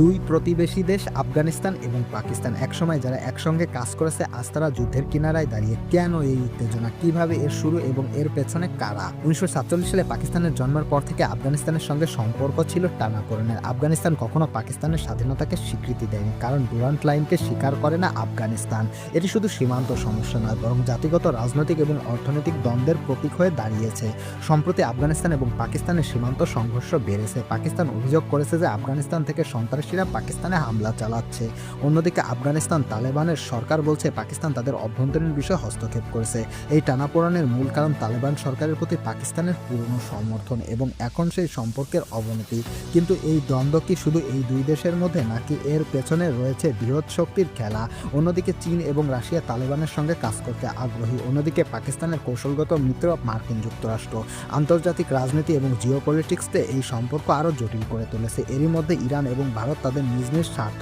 দুই প্রতিবেশী দেশ, আফগানিস্তান এবং পাকিস্তান। একসময় যারা একসঙ্গে কাজ করেছে, আজ তারা যুদ্ধের কিনারায় দাঁড়িয়ে, কেন এই উত্তেজনা? কীভাবে এর শুরু এবং এর পেছনে কারা? উনিশশো সাতচল্লিশ সালে পাকিস্তানের জন্মের পর থেকে আফগানিস্তানের সঙ্গে সম্পর্ক ছিল টানাপোড়েনের। আফগানিস্তান কখনো পাকিস্তানের স্বাধীনতাকে স্বীকৃতি দেয়নি, কারণ ডুরান্ট লাইনকে স্বীকার করে না আফগানিস্তান। এটি শুধু সীমান্ত সমস্যা নয়, বরং জাতিগত, রাজনৈতিক এবং অর্থনৈতিক দ্বন্দ্বের প্রতীক হয়ে দাঁড়িয়েছে। সম্প্রতি আফগানিস্তান এবং পাকিস্তানের সীমান্ত সংঘর্ষ বেড়েছে। পাকিস্তান অভিযোগ করেছে যে আফগানিস্তান থেকে সন্ত্রাসীরা পাকিস্তানে হামলা চালাচ্ছে। অন্যদিকে আফগানিস্তান তালেবানের সরকার বলছে, পাকিস্তান তাদের অভ্যন্তরীণ বিষয়ে হস্তক্ষেপ করেছে। এই টানাপোড়ানের মূল কারণ তালেবান সরকারের প্রতি পাকিস্তানের পুরনো সমর্থন এবং এখন সেই সম্পর্কের অবনতি। কিন্তু এই দ্বন্দ্ব কি শুধু এই দুই দেশের মধ্যে, নাকি এর পেছনে রয়েছে বৃহৎ শক্তির খেলা? অন্যদিকে চীন এবং রাশিয়া তালেবানের সঙ্গে কাজ করতে আগ্রহী। অন্যদিকে পাকিস্তানের কৌশলগত মিত্র মার্কিন যুক্তরাষ্ট্র। আন্তর্জাতিক রাজনীতি এবং জিওপলিটিক্সতে এই সম্পর্ক আরও জটিল করে তুলেছে। এরই মধ্যে ইরান এবং ভারত তাদের নিজ নিজ স্বার্থ